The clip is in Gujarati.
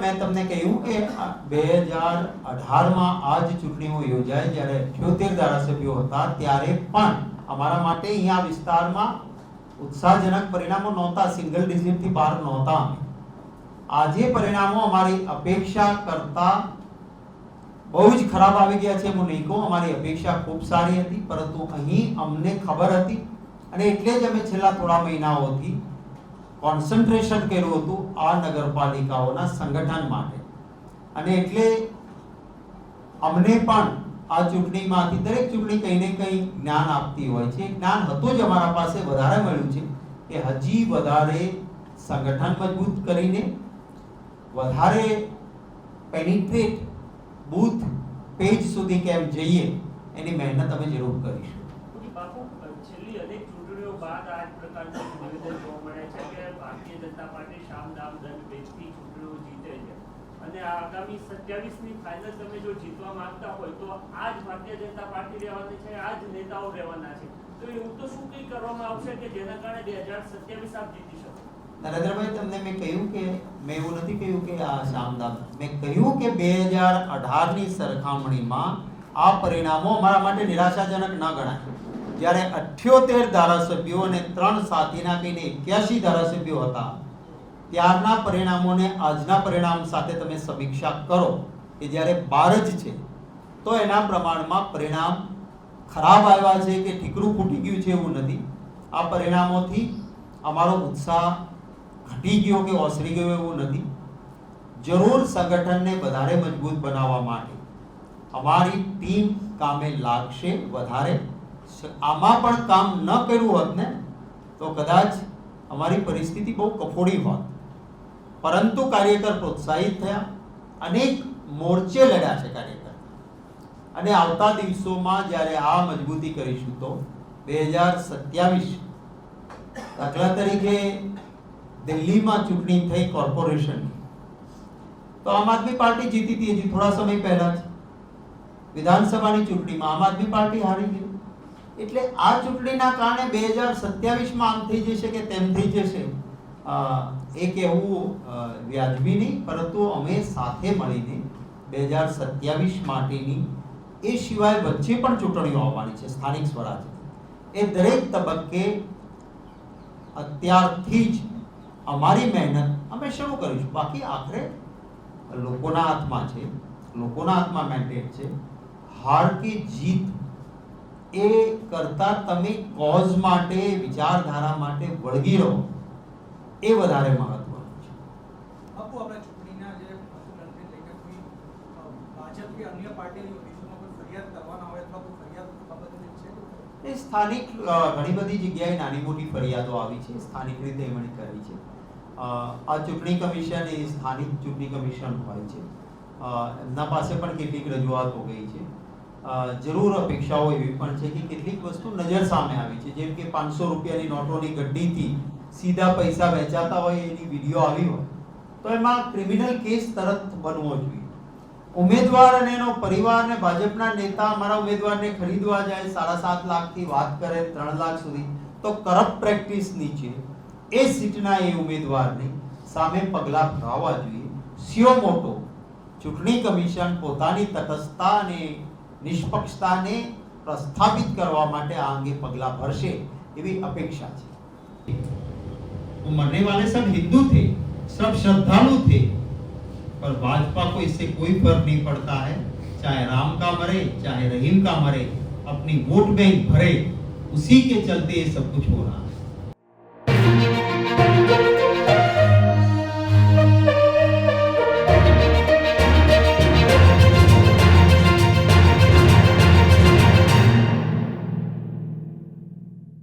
મેં તમને કહ્યું કે બે હજાર અઢારમાં આ જ ચૂંટણીઓ યોજાઈ જ્યારે અઠ્યોતેર ધારાસભ્યો હતા, ત્યારે પણ અમારા માટે અહીંયા વિસ્તારમાં ઉત્સાહજનક પરિણામો નહોતા, સિંગલ ડિજિટથી બહાર નહોતા અમે. આજે પરિણામો અમારી અપેક્ષા કરતા બહુ જ ખરાબ આવી ગયા છે, હું નહીં કહું, અમારી અપેક્ષા ખૂબ સારી હતી, પરંતુ અહીં અમને ખબર હતી, અને એટલે જ અમે છેલ્લા થોડા મહિનાઓથી કોન્સન્ટ્રેશન કર્યું હતું આ નગરપાલિકાઓના સંગઠન માટે. અને એટલે અમને પણ આ ચૂંટણીમાંથી દરેક ચૂંટણી કંઈ ને કંઈ જ્ઞાન આપતી હોય છે. જ્ઞાન હતું જ અમારા પાસે, વધારે મળ્યું છે કે હજી વધારે સંગઠન મજબૂત કરીને વધારે પેનિટ્રેટ બૂથ પેજ સુધી કેમ જઈએ, એની મહેનત અમે જરૂર કરીશું. બાપુ છેલ્લી અનેક ચૂંટણીઓ બાદ આ પ્રકારનું નિવેદન જોવા મળે છે કે ભારતીય જનતા પાર્ટી શામ દામ દંડ વેચતી ચૂંટણીઓ જીતે છે. અને આગામી સત્યાવીસની ફાઇનલ તમે જો જીતવા માંગતા હોય તો આ જ ભારતીય જનતા પાર્ટી રહેવાની છે આ જ નેતાઓ રહેવાના છે. તો એવું તો શું કંઈ કરવામાં આવશે કે જેના કારણે બે હજાર સત્યાવીસ આપ જીતી શકો? નરેન્દ્રભાઈ, તમને મેં કહ્યું કે, મેં એવું નથી કહ્યું કે આ શામદામ મેં કહ્યું કે બે હજાર અઢારની સરખામણીમાં આ પરિણામો અમારા માટે નિરાશાજનક ન ગણાય. જ્યારે અઠ્યોતેર ધારાસભ્યો અને ત્રણ સાથીના કહીને એક્યાસી ધારાસભ્યો હતા ત્યારના પરિણામોને આજના પરિણામ સાથે તમે સમીક્ષા કરો કે જ્યારે બાર જ છે, તો એના પ્રમાણમાં પરિણામ ખરાબ આવ્યા છે કે ઠીકરું ફૂટી ગયું છે એવું નથી. આ પરિણામોથી અમારો ઉત્સાહ ઘટી ગયો કે ઓસરી ગયો એવું નથી. જરૂર સંગઠનને વધારે મજબૂત બનાવવા માટે અમારી ટીમ કામે લાગશે વધારે. આમાં પણ કામ ન કર્યું હોત ને, તો કદાચ અમારી પરિસ્થિતિ બહુ કફોડી હોત. પરંતુ કાર્યકર પ્રોત્સાહિત થયા. અનેક મોરચે લડ્યા છે કાર્યકર. અને આવતા દિવસોમાં જ્યારે આ મજબૂતી કરીશું તો બે હજાર સત્યાવીસ દાખલા તરીકે દિલ્હીમાં ચૂંટણી થઈ કોર્પોરેશનની. તો આમ આદમી પાર્ટી જીતી હતી, હજી થોડા સમય પહેલા જ. વિધાનસભાની ચૂંટણીમાં આમ આદમી પાર્ટી હારી ગઈ. એટલે આ ચૂંટણીના કારણે બે હજાર સત્યાવીસમાં આમ થઈ જશે કે તેમ થઈ જશે? એ કહેવું વ્યાજબી નહીં, પરંતુ અમે સાથે મળીને બે હજાર સત્યાવીસ માટેની એ સિવાય વચ્ચે પણ ચૂંટણીઓ આવવાની છે, સ્થાનિક સ્વરાજ એ દરેક તબક્કે અત્યારથી જ અમારી મહેનત અમે શરૂ કરીશું. બાકી આખરે લોકોના હાથમાં છે, લોકોના હાથમાં મેન્ડેટ છે. હાર કે જીત એ કરતા તમે કોઝ માટે, વિચારધારા માટે વળગી રહો. એ વધારે મહત્વનું છે. બાપુ આપણે ચૂંટણીના જે મતગણતરી લઈને કોઈ ભાજપ કે અન્ય પાર્ટીની ઓફિસોમાં કોઈ ફરિયાદ કરવાના હોય અથવા કોઈ ફરિયાદ બાબતે છે? એ સ્થાનિક ઘણી બધી જગ્યાએ નાની મોટી ફરિયાદો આવી છે સ્થાનિક રીતે એમણે કરી છે. આ ચૂંટણી કમિશન એ સ્થાનિક ચૂંટણી કમિશન હોય છે. એમના પાસે પણ કેટલીક રજૂઆતો ગઈ છે. જરૂર અપેક્ષાઓ એવી પણ છે કે કેટલીક વસ્તુ નજર સામે આવી છે. જેમ કે પાંચસો રૂપિયાની નોટોની ગડ્ડીથી સીધા પૈસા વેચાતા હોય, એની વીડિયો આવી હોય, તો એમાં ક્રિમિનલ કેસ તરત બનવો જોઈએ. ઉમેદવાર અને એનો પરિવાર અને ભાજપના નેતા અમારા ઉમેદવારને ખરીદવા જાય, સાડા સાત લાખથી વાત કરે, ત્રણ લાખ સુધી, તો કરપ્ટ પ્રેક્ટિસ નીચે. એ સીટના એ ઉમેદવારની સામે પગલાં ભરાવવા જોઈએ. સિયો મોટો, ચૂંટણી કમિશન પોતાની તટસ્થતા અને નિષ્પક્ષતાને પ્રસ્થાપિત કરવા માટે આ અંગે પગલાં ભરશે એવી અપેક્ષા છે मरने वाले सब हिंदू थे सब श्रद्धालु थे पर भाजपा को इससे कोई फर्क नहीं पड़ता है चाहे राम का मरे चाहे रहीम का मरे अपनी वोट बैंक भरे उसी के चलते ये सब कुछ हो रहा है